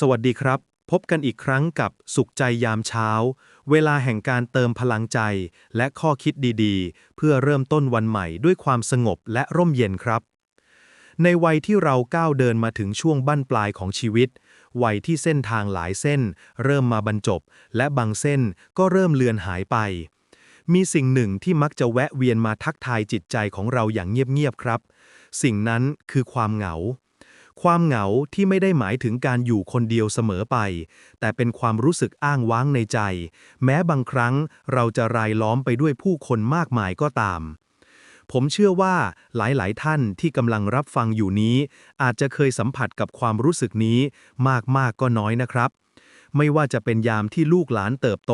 สวัสดีครับ พบกันอีกครั้งกับสุขใจยามเช้า เวลาแห่งการเติมพลังใจ และข้อคิดดีๆ เพื่อเริ่มต้นวันใหม่ด้วยความสงบและร่มเย็นครับ ในวัยที่เราก้าวเดินมาถึงช่วงบั้นปลายของชีวิต วัยที่เส้นทางหลายเส้น เริ่มมาบรรจบ และบางเส้นก็เริ่มเลือนหายไป มีสิ่งหนึ่งที่มักจะแวะเวียนมาทักทายจิตใจของเราอย่างเงียบๆครับ สิ่งนั้นคือความเหงา ความเหงาที่ไม่ได้หมายถึงการอยู่คนเดียวเสมอไป แต่เป็นความรู้สึกอ้างว้างในใจ แม้บางครั้งเราจะรายล้อมไปด้วยผู้คนมากมายก็ตาม ผมเชื่อว่าหลายๆ ท่านที่กำลังรับฟังอยู่นี้ อาจจะเคยสัมผัสกับความรู้สึกนี้มาก ๆ ก็น้อยนะครับ ไม่ว่าจะเป็นยามที่ลูกหลานเติบโต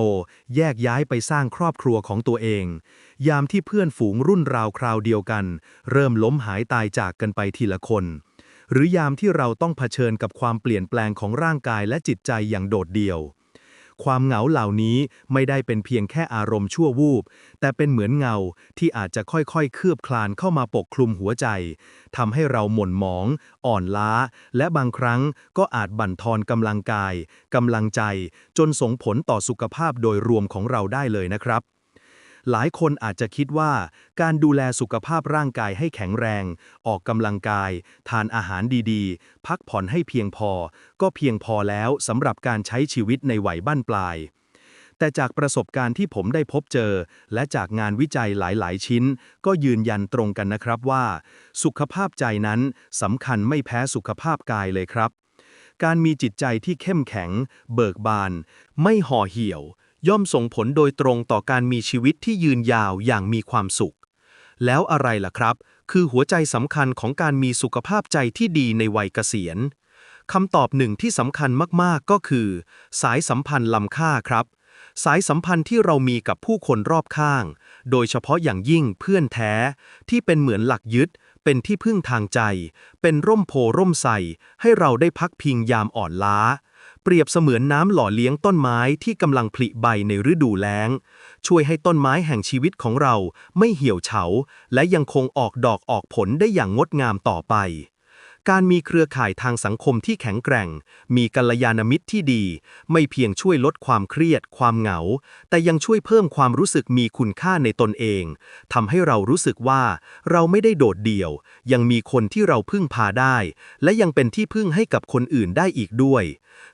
แยกย้ายไปสร้างครอบครัวของตัวเอง ยามที่เพื่อนฝูงรุ่นราวคราวเดียวกัน เริ่มล้มหายตายจากกันไปทีละคน หรือยามที่เราต้องเผชิญกับความเปลี่ยนแปลงของร่างกายและจิตใจอย่างโดดเดี่ยว ความเหงาเหล่านี้ไม่ได้เป็นเพียงแค่อารมณ์ชั่ววูบ แต่เป็นเหมือนเงาที่อาจจะค่อยๆ เคลือบคลานเข้ามาปกคลุมหัวใจทำให้เราหม่นหมอง อ่อนล้า และบางครั้งก็อาจบั่นทอนกำลังกายกำลังใจ จนส่งผลต่อสุขภาพโดยรวมของเราได้เลยนะครับ หลายคนอาจจะคิดว่า การดูแลสุขภาพร่างกายให้แข็งแรง ออกกำลังกาย ทานอาหารดีๆ พักผ่อนให้เพียงพอ ก็เพียงพอแล้วสำหรับการใช้ชีวิตในวัยบั้นปลาย แต่จากประสบการณ์ที่ผมได้พบเจอ และจากงานวิจัยหลายๆ ชิ้น ก็ยืนยันตรงกันนะครับว่า สุขภาพใจนั้นสำคัญไม่แพ้สุขภาพกายเลยครับการมีจิตใจที่เข้มแข็ง เบิกบาน ไม่ห่อเหี่ยว ย่อมส่งผลโดยตรงต่อการมีชีวิตที่ยืนยาวอย่างมีความสุข แล้วอะไรล่ะครับ คือหัวใจสำคัญของการมีสุขภาพใจที่ดีในวัยเกษียณคำตอบหนึ่งที่สำคัญมากๆก็คือ สายสัมพันธ์ล้ำค่าครับ สายสัมพันธ์ที่เรามีกับผู้คนรอบข้าง โดยเฉพาะอย่างยิ่งเพื่อนแท้ ที่เป็นเหมือนหลักยึด เป็นที่พึ่งทางใจ เป็นร่มโพร่มใสให้เราได้พักพิงยามอ่อนล้า รียบเสมือนน้ำหล่อเลี้ยงต้นไม้ที่กำลังผลิใบในฤดูแล้ง ช่วยให้ต้นไม้แห่งชีวิตของเราไม่เหี่ยวเฉา และยังคงออกดอกออกผลได้อย่างงดงามต่อไป การมีเครือข่ายทางสังคมที่แข็งแกร่ง มีกัลยาณมิตรที่ดี ไม่เพียงช่วยลดความเครียด ความเหงา แต่ยังช่วยเพิ่มความรู้สึกมีคุณค่าในตนเองทำให้เรารู้สึกว่า เราไม่ได้โดดเดี่ยว ยังมีคนที่เราพึ่งพาได้ และยังเป็นที่พึ่งให้กับคนอื่นได้อีกด้วย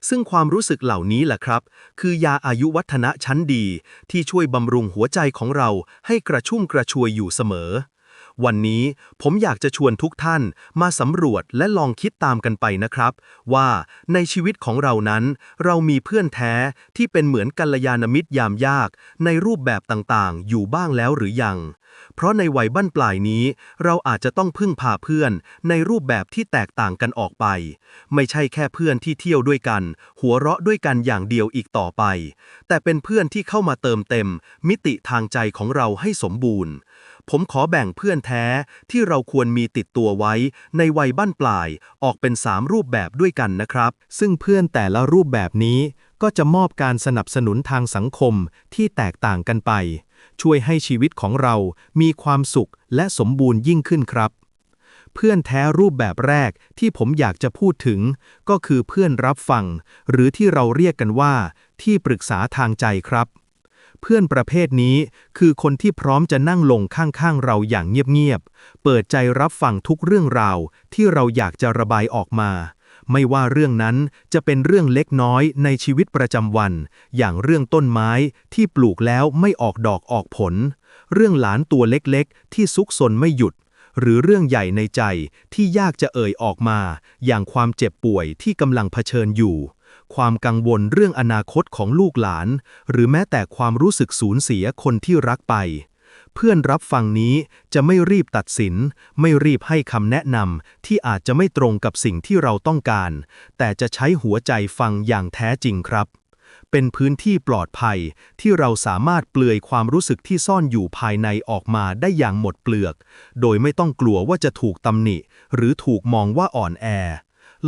ซึ่งความรู้สึกเหล่านี้แหละครับ คือยาอายุวัฒนะชั้นดี ที่ช่วยบำรุงหัวใจของเราให้กระชุ่มกระชวยอยู่เสมอ วันนี้ผมอยากจะชวนทุกท่านมาสำรวจและลองคิดตามกันไปนะครับ ว่าในชีวิตของเรานั้น เรามีเพื่อนแท้ที่เป็นเหมือนกัลยาณมิตรยามยาก ในรูปแบบต่างๆ อยู่บ้างแล้วหรือยัง เพราะในวัยบั้นปลายนี้ เราอาจจะต้องพึ่งพาเพื่อนในรูปแบบที่แตกต่างกันออกไป ไม่ใช่แค่เพื่อนที่เที่ยวด้วยกัน หัวเราะด้วยกันอย่างเดียวอีกต่อไป แต่เป็นเพื่อนที่เข้ามาเติมเต็ม มิติทางใจของเราให้สมบูรณ์ ผมขอแบ่งเพื่อนแท้ที่เราควรมีติดตัวไว้ ในวัยบั้นปลายออกเป็น 3 รูปแบบด้วยกันนะครับ ซึ่งเพื่อนแต่ละรูปแบบนี้ ก็จะมอบการสนับสนุนทางสังคมที่แตกต่างกันไป ช่วยให้ชีวิตของเรามีความสุขและสมบูรณ์ยิ่งขึ้นครับ เพื่อนแท้รูปแบบแรกที่ผมอยากจะพูดถึง ก็คือเพื่อนรับฟัง หรือที่เราเรียกกันว่า ที่ปรึกษาทางใจครับ เพื่อนประเภทนี้คือคนที่พร้อมจะนั่งลงข้างๆเราอย่างเงียบๆ เปิดใจรับฟังทุกเรื่องราวที่เราอยากจะระบายออกมา ไม่ว่าเรื่องนั้นจะเป็นเรื่องเล็กน้อยในชีวิตประจำวัน อย่างเรื่องต้นไม้ที่ปลูกแล้วไม่ออกดอกออกผล เรื่องหลานตัวเล็กๆ ที่ซุกซนไม่หยุดหรือเรื่องใหญ่ในใจที่ยากจะเอ่ยออกมา อย่างความเจ็บป่วยที่กำลังเผชิญอยู่ ความกังวลเรื่องอนาคตของลูกหลาน หรือแม้แต่ความรู้สึกสูญเสียคนที่รักไป เพื่อนรับฟังนี้จะไม่รีบตัดสิน ไม่รีบให้คำแนะนำที่อาจจะไม่ตรงกับสิ่งที่เราต้องการ แต่จะใช้หัวใจฟังอย่างแท้จริงครับเป็นพื้นที่ปลอดภัยที่เราสามารถเปลือยความรู้สึกที่ซ่อนอยู่ภายในออกมาได้อย่างหมดเปลือก โดยไม่ต้องกลัวว่าจะถูกตำหนิ หรือถูกมองว่าอ่อนแอ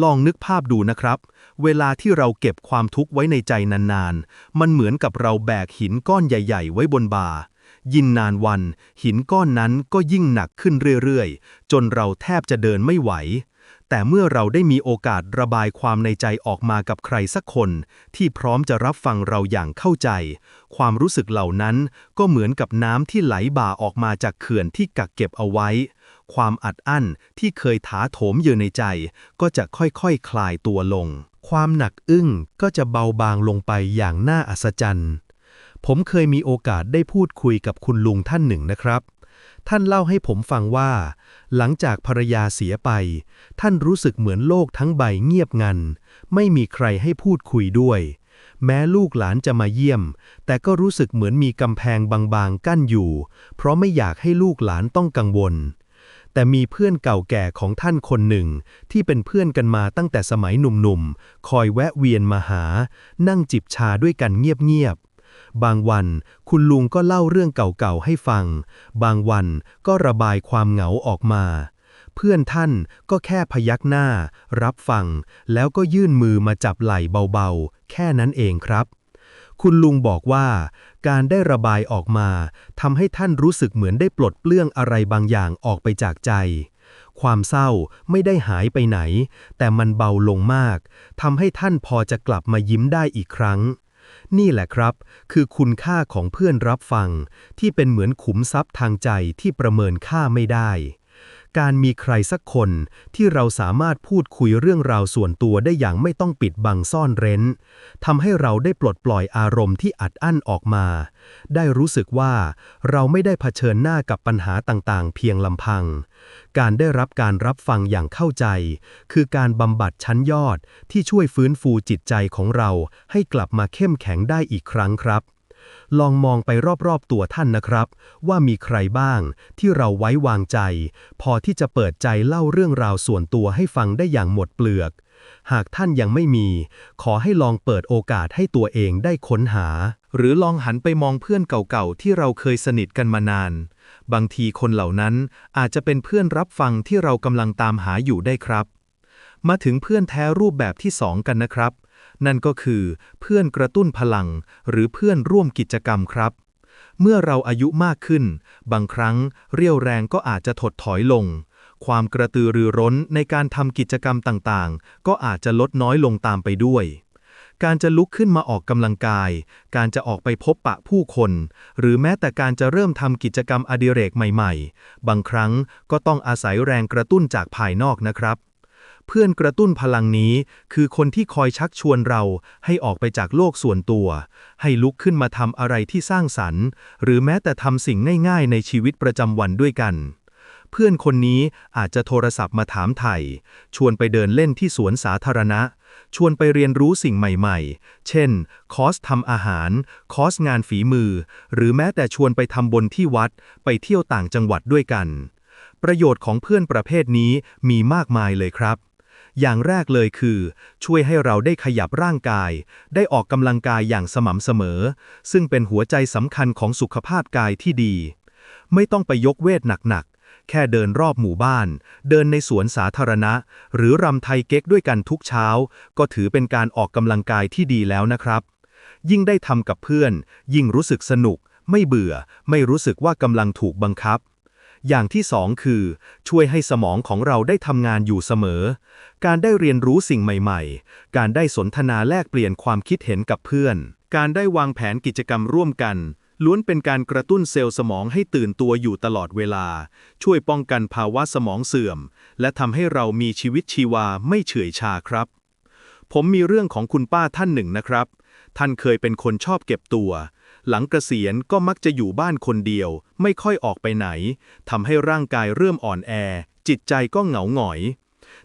ลองนึกภาพดูนะครับ เวลาที่เราเก็บความทุกข์ไว้ในใจนานๆ มันเหมือนกับเราแบกหินก้อนใหญ่ ๆ ไว้บนบ่า ยิ่งนานวัน หินก้อนนั้นก็ยิ่งหนักขึ้นเรื่อยๆ จนเราแทบจะเดินไม่ไหว แต่เมื่อเราได้มีโอกาสระบายความในใจออกมากับใครสักคน ที่พร้อมจะรับฟังเราอย่างเข้าใจ ความรู้สึกเหล่านั้นก็เหมือนกับน้ำที่ไหลบ่าออกมาจากเขื่อนที่กักเก็บเอาไว้ความอัดอั้นที่เคยถาโถมอยู่ในใจ ก็จะค่อยๆคคลายตัวลง ความหนักอึ้งก็จะเบาบางลงไปอย่างน่าอัศจรรย์ ผมเคยมีโอกาสได้พูดคุยกับคุณลุงท่านหนึ่งนะครับ ท่านเล่าให้ผมฟังว่า หลังจากภรรยาเสียไป ท่านรู้สึกเหมือนโลกทั้งใบเงียบงัน ไม่มีใครให้พูดคุยด้วย แม้ลูกหลานจะมาเยี่ยม แต่ก็รู้สึกเหมือนมีกำแพงบางๆ กั้นอยู่ เพราะไม่อยากให้ลูกหลานต้องกังวล แต่มีเพื่อนเก่าแก่ของท่านคนหนึ่ง ที่เป็นเพื่อนกันมาตั้งแต่สมัยหนุ่มๆ คอยแวะเวียนมาหา นั่งจิบชาด้วยกันเงียบๆ บางวันคุณลุงก็เล่าเรื่องเก่าๆให้ฟัง บางวันก็ระบายความเหงาออกมา เพื่อนท่านก็แค่พยักหน้า รับฟัง แล้วก็ยื่นมือมาจับไหล่เบาๆ แค่นั้นเองครับ คุณลุงบอกว่า การได้ระบายออกมาทำให้ท่านรู้สึกเหมือนได้ปลดเปลื้องอะไรบางอย่างออกไปจากใจ ความเศร้าไม่ได้หายไปไหน แต่มันเบาลงมากทำให้ท่านพอจะกลับมายิ้มได้อีกครั้ง นี่แหละครับ คือคุณค่าของเพื่อนรับฟัง ที่เป็นเหมือนขุมทรัพย์ทางใจที่ประเมินค่าไม่ได้ การมีใครสักคนที่เราสามารถพูดคุยเรื่องราวส่วนตัวได้อย่างไม่ต้องปิดบังซ่อนเร้นทำให้เราได้ปลดปล่อยอารมณ์ที่อัดอั้นออกมา ได้รู้สึกว่าเราไม่ได้เผชิญหน้ากับปัญหาต่างๆ เพียงลำพัง การได้รับการรับฟังอย่างเข้าใจ คือการบำบัดชั้นยอดที่ช่วยฟื้นฟูจิตใจของเราให้กลับมาเข้มแข็งได้อีกครั้งครับ ลองมองไปรอบๆตัวท่านนะครับ ว่ามีใครบ้างที่เราไว้วางใจ พอที่จะเปิดใจเล่าเรื่องราวส่วนตัวให้ฟังได้อย่างหมดเปลือก หากท่านยังไม่มี ขอให้ลองเปิดโอกาสให้ตัวเองได้ค้นหา หรือลองหันไปมองเพื่อนเก่าๆที่เราเคยสนิทกันมานาน บางทีคนเหล่านั้นอาจจะเป็นเพื่อนรับฟังที่เรากำลังตามหาอยู่ได้ครับ มาถึงเพื่อนแท้รูปแบบที่สองกันนะครับ นั่นก็คือเพื่อนกระตุ้นพลัง หรือเพื่อนร่วมกิจกรรมครับ เมื่อเราอายุมากขึ้น บางครั้งเรี่ยวแรงก็อาจจะถดถอยลง ความกระตือรือร้นในการทำกิจกรรมต่างๆ ก็อาจจะลดน้อยลงตามไปด้วย การจะลุกขึ้นมาออกกำลังกาย การจะออกไปพบปะผู้คน หรือแม้แต่การจะเริ่มทำกิจกรรมอดิเรกใหม่ ๆ บางครั้งก็ต้องอาศัยแรงกระตุ้นจากภายนอกนะครับ เพื่อนกระตุ้นพลังนี้ คือคนที่คอยชักชวนเราให้ออกไปจากโลกส่วนตัว ให้ลุกขึ้นมาทำอะไรที่สร้างสรรค์ หรือแม้แต่ทำสิ่งง่ายๆ ในชีวิตประจำวันด้วยกัน เพื่อนคนนี้อาจจะโทรศัพท์มาถามไถ่ชวนไปเดินเล่นที่สวนสาธารณะ ชวนไปเรียนรู้สิ่งใหม่ๆ เช่น คอร์สทำอาหาร คอร์สงานฝีมือ หรือแม้แต่ชวนไปทำบนที่วัด ไปเที่ยวต่างจังหวัดด้วยกันประโยชน์ของเพื่อนประเภทนี้มีมากมายเลยครับ อย่างแรกเลยคือ ช่วยให้เราได้ขยับร่างกาย ได้ออกกำลังกายอย่างสม่ำเสมอ ซึ่งเป็นหัวใจสำคัญของสุขภาพกายที่ดี ไม่ต้องไปยกเวทหนักๆ แค่เดินรอบหมู่บ้าน เดินในสวนสาธารณะ หรือรำไทยเก๊กด้วยกันทุกเช้า ก็ถือเป็นการออกกำลังกายที่ดีแล้วนะครับ ยิ่งได้ทำกับเพื่อน ยิ่งรู้สึกสนุก ไม่เบื่อ ไม่รู้สึกว่ากำลังถูกบังคับ อย่างที่สองคือ ช่วยให้สมองของเราได้ทำงานอยู่เสมอ การได้เรียนรู้สิ่งใหม่ๆ การได้สนทนาแลกเปลี่ยนความคิดเห็นกับเพื่อน การได้วางแผนกิจกรรมร่วมกัน ล้วนเป็นการกระตุ้นเซลล์สมองให้ตื่นตัวอยู่ตลอดเวลา ช่วยป้องกันภาวะสมองเสื่อม และทำให้เรามีชีวิตชีวาไม่เฉื่อยชาครับ ผมมีเรื่องของคุณป้าท่านหนึ่งนะครับ ท่านเคยเป็นคนชอบเก็บตัว หลังเกษียณก็มักจะอยู่บ้านคนเดียว ไม่ค่อยออกไปไหนทำให้ร่างกายเริ่มอ่อนแอ จิตใจก็เหงาหงอย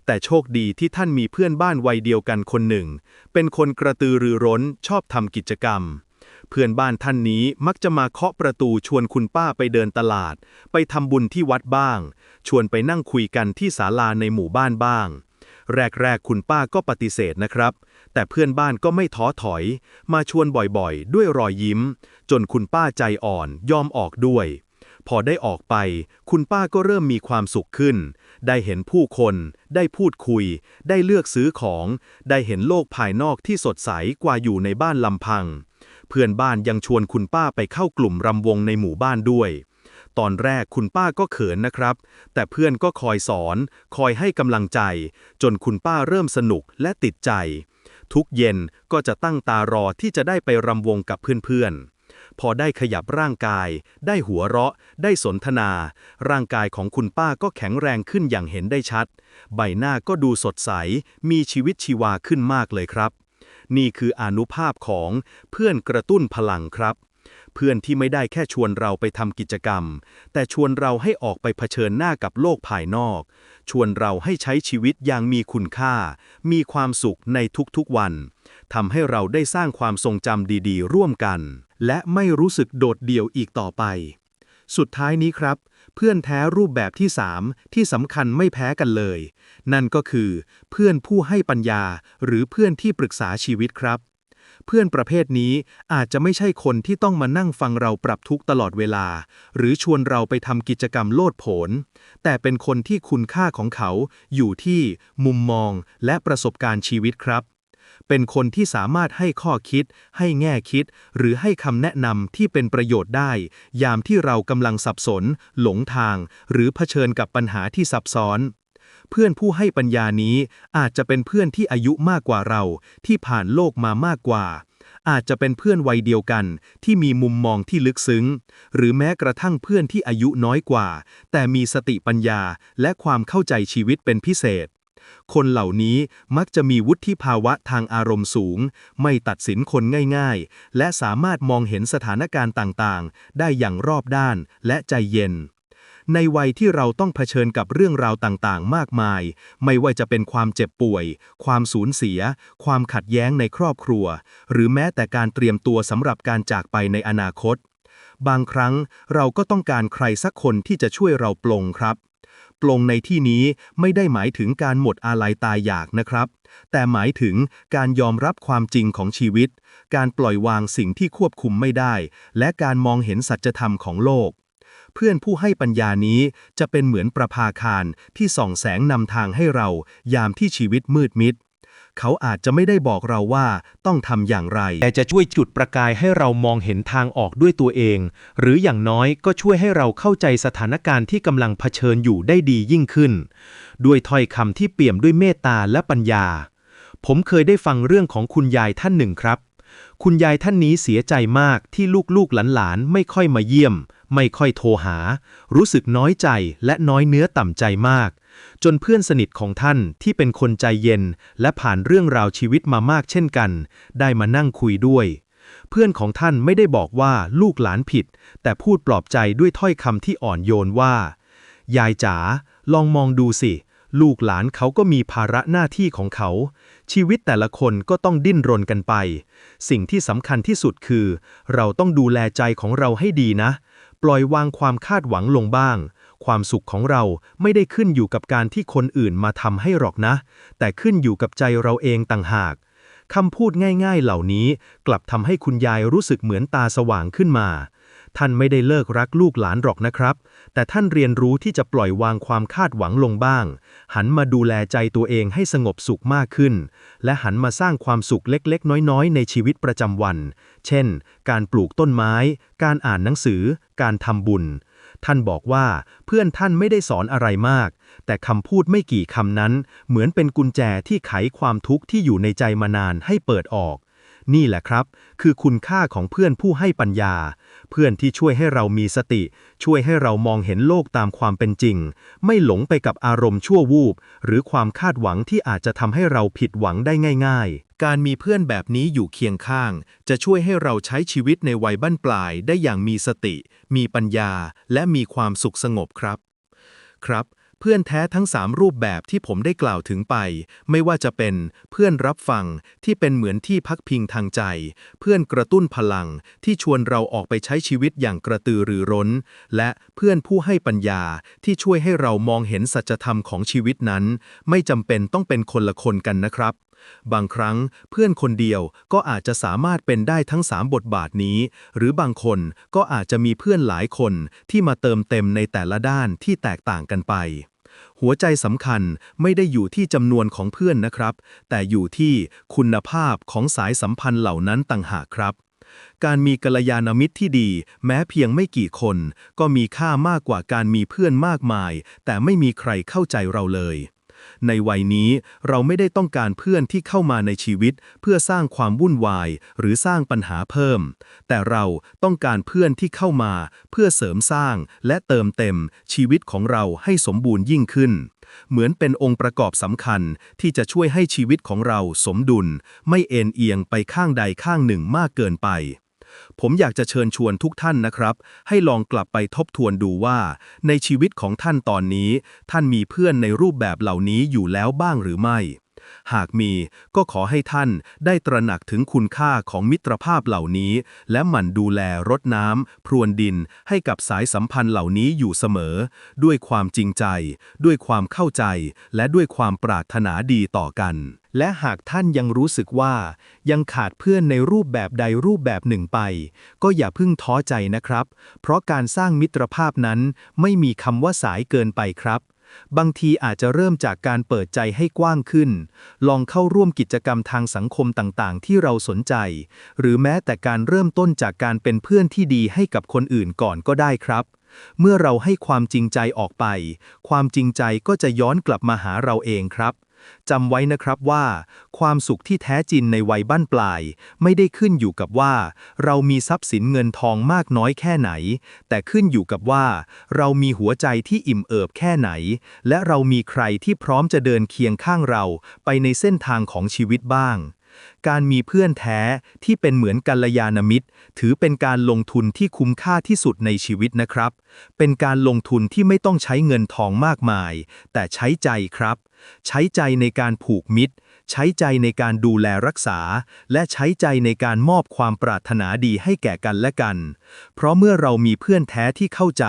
แต่โชคดีที่ท่านมีเพื่อนบ้านวัยเดียวกันคนหนึ่ง เป็นคนกระตือรือร้นชอบทำกิจกรรม เพื่อนบ้านท่านนี้มักจะมาเคาะประตูชวนคุณป้าไปเดินตลาด ไปทำบุญที่วัดบ้าง ชวนไปนั่งคุยกันที่ศาลาในหมู่บ้านบ้าง แรกๆคุณป้าก็ปฏิเสธนะครับ แต่เพื่อนบ้านก็ไม่ท้อถอย มาชวนบ่อยๆ ด้วยรอยยิ้ม จนคุณป้าใจอ่อนยอมออกด้วย พอได้ออกไป คุณป้าก็เริ่มมีความสุขขึ้น ได้เห็นผู้คน ได้พูดคุย ได้เลือกซื้อของ ได้เห็นโลกภายนอกที่สดใสกว่าอยู่ในบ้านลำพัง เพื่อนบ้านยังชวนคุณป้าไปเข้ากลุ่มรำวงในหมู่บ้านด้วยตอนแรกคุณป้าก็เขินนะครับ แต่เพื่อนก็คอยสอน คอยให้กำลังใจ จนคุณป้าเริ่มสนุกและติดใจ ทุกเย็นก็จะตั้งตารอที่จะได้ไปรำวงกับเพื่อนๆ พอได้ขยับร่างกาย ได้หัวเราะ ได้สนทนา ร่างกายของคุณป้าก็แข็งแรงขึ้นอย่างเห็นได้ชัด ใบหน้าก็ดูสดใส มีชีวิตชีวาขึ้นมากเลยครับ นี่คืออนุภาพของเพื่อนกระตุ้นพลังครับ เพื่อนที่ไม่ได้แค่ชวนเราไปทำกิจกรรม แต่ชวนเราให้ออกไปเผชิญหน้ากับโลกภายนอก ชวนเราให้ใช้ชีวิตอย่างมีคุณค่า มีความสุขในทุกๆวันทำให้เราได้สร้างความทรงจำดีๆ ร่วมกัน และไม่รู้สึกโดดเดี่ยวอีกต่อไป สุดท้ายนี้ครับ เพื่อนแท้รูปแบบที่ 3 ที่สำคัญไม่แพ้กันเลย นั่นก็คือ เพื่อนผู้ให้ปัญญาหรือเพื่อนที่ปรึกษาชีวิตครับ เพื่อนประเภทนี้อาจจะไม่ใช่คนที่ต้องมานั่งฟังเราปรับทุกตลอดเวลา หรือชวนเราไปทำกิจกรรมโลดโผน แต่เป็นคนที่คุณค่าของเขาอยู่ที่มุมมองและประสบการณ์ชีวิตครับ เป็นคนที่สามารถให้ข้อคิด ให้แง่คิด หรือให้คำแนะนำที่เป็นประโยชน์ได้ ยามที่เรากำลังสับสน หลงทาง หรือเผชิญกับปัญหาที่ซับซ้อน เพื่อนผู้ให้ปัญญานี้อาจจะเป็นเพื่อนที่อายุมากกว่าเรา ที่ผ่านโลกมามากกว่า อาจจะเป็นเพื่อนวัยเดียวกัน ที่มีมุมมองที่ลึกซึ้ง หรือแม้กระทั่งเพื่อนที่อายุน้อยกว่า แต่มีสติปัญญาและความเข้าใจชีวิตเป็นพิเศษ คนเหล่านี้มักจะมีวุฒิภาวะทางอารมณ์สูง ไม่ตัดสินคนง่ายๆ และสามารถมองเห็นสถานการณ์ต่างๆ ได้อย่างรอบด้านและใจเย็น ในวัยที่เราต้องเผชิญกับเรื่องราวต่างๆ มากมาย ไม่ว่าจะเป็นความเจ็บป่วย ความสูญเสีย ความขัดแย้งในครอบครัว หรือแม้แต่การเตรียมตัวสำหรับการจากไปในอนาคต บางครั้งเราก็ต้องการใครสักคนที่จะช่วยเราปลงครับปลงในที่นี้ไม่ได้หมายถึงการหมดอาลัยตายอยากนะครับ แต่หมายถึงการยอมรับความจริงของชีวิต การปล่อยวางสิ่งที่ควบคุมไม่ได้ และการมองเห็นสัจธรรมของโลก เพื่อนผู้ให้ปัญญานี้จะเป็นเหมือนประภาคารที่ส่องแสงนำทางให้เรา ยามที่ชีวิตมืดมิด เขาอาจจะไม่ได้บอกเราว่าต้องทำอย่างไร แต่จะช่วยจุดประกายให้เรามองเห็นทางออกด้วยตัวเอง หรืออย่างน้อยก็ช่วยให้เราเข้าใจสถานการณ์ที่กำลังเผชิญอยู่ได้ดียิ่งขึ้น ด้วยถ้อยคำที่เปี่ยมด้วยเมตตาและปัญญา ผมเคยได้ฟังเรื่องของคุณยายท่านหนึ่งครับคุณยายท่านนี้เสียใจมากที่ลูกๆหลานๆ ไม่ค่อยมาเยี่ยม ไม่ค่อยโทรหา รู้สึกน้อยใจและน้อยเนื้อต่ำใจมาก จนเพื่อนสนิทของท่านที่เป็นคนใจเย็น และผ่านเรื่องราวชีวิตมามากเช่นกัน ได้มานั่งคุยด้วย เพื่อนของท่านไม่ได้บอกว่าลูกหลานผิด แต่พูดปลอบใจด้วยถ้อยคำที่อ่อนโยนว่า ยายจ๋าลองมองดูสิ ลูกหลานเขาก็มีภาระหน้าที่ของเขา ชีวิตแต่ละคนก็ต้องดิ้นรนกันไป สิ่งที่สำคัญที่สุดคือ เราต้องดูแลใจของเราให้ดีนะ ปล่อยวางความคาดหวังลงบ้าง ความสุขของเราไม่ได้ขึ้นอยู่กับการที่คนอื่นมาทำให้หรอกนะ แต่ขึ้นอยู่กับใจเราเองต่างหากคำพูดง่ายๆเหล่านี้กลับทำให้คุณยายรู้สึกเหมือนตาสว่างขึ้นมา ท่านไม่ได้เลิกรักลูกหลานหรอกนะครับ แต่ท่านเรียนรู้ที่จะปล่อยวางความคาดหวังลงบ้าง หันมาดูแลใจตัวเองให้สงบสุขมากขึ้น และหันมาสร้างความสุขเล็กๆ น้อยๆ ในชีวิตประจำวัน เช่น การปลูกต้นไม้ การอ่านหนังสือ การทำบุญ ท่านบอกว่าเพื่อนท่านไม่ได้สอนอะไรมาก แต่คำพูดไม่กี่คำนั้น เหมือนเป็นกุญแจที่ไขความทุกข์ที่อยู่ในใจมานานให้เปิดออก นี่แหละครับ คือคุณค่าของเพื่อนผู้ให้ปัญญา เพื่อนที่ช่วยให้เรามีสติ ช่วยให้เรามองเห็นโลกตามความเป็นจริง ไม่หลงไปกับอารมณ์ชั่ววูบ หรือความคาดหวังที่อาจจะทำให้เราผิดหวังได้ง่าย ๆ การมีเพื่อนแบบนี้อยู่เคียงข้าง จะช่วยให้เราใช้ชีวิตในวัยบั้นปลายได้อย่างมีสติ มีปัญญา และมีความสุขสงบครับ ครับ พื่อนแท้ทั้ง 3 รูปแบบที่ผมได้กล่าวถึงไป ไม่ว่าจะเป็นเพื่อนรับฟังที่เป็นเหมือนที่พักพิงทางใจ เพื่อนกระตุ้นพลังที่ชวนเราออกไปใช้ชีวิตอย่างกระตือรือร้น และเพื่อนผู้ให้ปัญญาที่ช่วยให้เรามองเห็นสัจธรรมของชีวิตนั้น ไม่จำเป็นต้องเป็นคนละคนกันนะครับบางครั้งเพื่อนคนเดียวก็อาจจะสามารถเป็นได้ทั้ง 3 บทบาทนี้ หรือบางคนก็อาจจะมีเพื่อนหลายคนที่มาเติมเต็มในแต่ละด้านที่แตกต่างกันไป หัวใจสำคัญไม่ได้อยู่ที่จำนวนของเพื่อนนะครับ แต่อยู่ที่คุณภาพของสายสัมพันธ์เหล่านั้นต่างหากครับ การมีกัลยาณมิตรที่ดี แม้เพียงไม่กี่คน ก็มีค่ามากกว่าการมีเพื่อนมากมาย แต่ไม่มีใครเข้าใจเราเลย ในวัยนี้เราไม่ได้ต้องการเพื่อนที่เข้ามาในชีวิต เพื่อสร้างความวุ่นวาย หรือสร้างปัญหาเพิ่ม แต่เราต้องการเพื่อนที่เข้ามา เพื่อเสริมสร้างและเติมเต็มชีวิตของเราให้สมบูรณ์ยิ่งขึ้น เหมือนเป็นองค์ประกอบสำคัญที่จะช่วยให้ชีวิตของเราสมดุล ไม่เอ็นเอียงไปข้างใดข้างหนึ่งมากเกินไป ผมอยากจะเชิญชวนทุกท่านนะครับ ให้ลองกลับไปทบทวนดูว่า ในชีวิตของท่านตอนนี้ ท่านมีเพื่อนในรูปแบบเหล่านี้อยู่แล้วบ้างหรือไม่ หากมีก็ขอให้ท่านได้ตระหนักถึงคุณค่าของมิตรภาพเหล่านี้ และหมั่นดูแลรดน้ำพรวนดินให้กับสายสัมพันธ์เหล่านี้อยู่เสมอ ด้วยความจริงใจ ด้วยความเข้าใจ และด้วยความปรารถนาดีต่อกันและหากท่านยังรู้สึกว่ายังขาดเพื่อนในรูปแบบใดรูปแบบหนึ่งไป ก็อย่าเพิ่งท้อใจนะครับ เพราะการสร้างมิตรภาพนั้นไม่มีคำว่าสายเกินไปครับ บางทีอาจจะเริ่มจากการเปิดใจให้กว้างขึ้น ลองเข้าร่วมกิจกรรมทางสังคมต่างๆ ที่เราสนใจ หรือแม้แต่การเริ่มต้นจากการเป็นเพื่อนที่ดีให้กับคนอื่นก่อนก็ได้ครับ เมื่อเราให้ความจริงใจออกไป ความจริงใจก็จะย้อนกลับมาหาเราเองครับ จำไว้นะครับว่า ความสุขที่แท้จริงในวัยบ้านปลาย ไม่ได้ขึ้นอยู่กับว่า เรามีทรัพย์สินเงินทองมากน้อยแค่ไหน แต่ขึ้นอยู่กับว่า เรามีหัวใจที่อิ่มเอิบแค่ไหน และเรามีใครที่พร้อมจะเดินเคียงข้างเราไปในเส้นทางของชีวิตบ้าง การมีเพื่อนแท้ที่เป็นเหมือนกัลยาณมิตร ถือเป็นการลงทุนที่คุ้มค่าที่สุดในชีวิตนะครับ เป็นการลงทุนที่ไม่ต้องใช้เงินทองมากมาย แต่ใช้ใจครับ ใช้ใจในการผูกมิตร ใช้ใจในการดูแลรักษา และใช้ใจในการมอบความปรารถนาดีให้แก่กันและกัน เพราะเมื่อเรามีเพื่อนแท้ที่เข้าใจ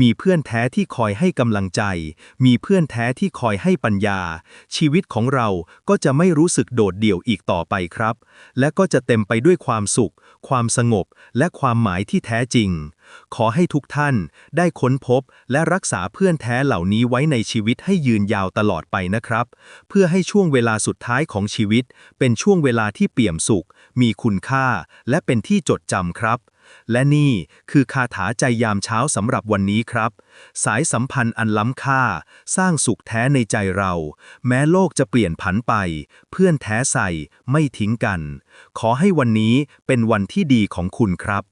มีเพื่อนแท้ที่คอยให้กำลังใจ มีเพื่อนแท้ที่คอยให้ปัญญา ชีวิตของเราก็จะไม่รู้สึกโดดเดี่ยวอีกต่อไปครับ และก็จะเต็มไปด้วยความสุข ความสงบ และความหมายที่แท้จริง ขอให้ทุกท่านได้ค้นพบและรักษาเพื่อนแท้เหล่านี้ไว้ในชีวิตให้ยืนยาวตลอดไปนะครับ เพื่อให้ช่วงเวลาสุดท้ายของชีวิต เป็นช่วงเวลาที่เปี่ยมสุข มีคุณค่า และเป็นที่จดจำครับ และนี่คือคาถาใจยามเช้าสำหรับวันนี้ครับ สายสัมพันธ์อันล้ำค่า สร้างสุขแท้ในใจเรา แม้โลกจะเปลี่ยนผันไป เพื่อนแท้ใส่ไม่ทิ้งกัน ขอให้วันนี้เป็นวันที่ดีของคุณครับ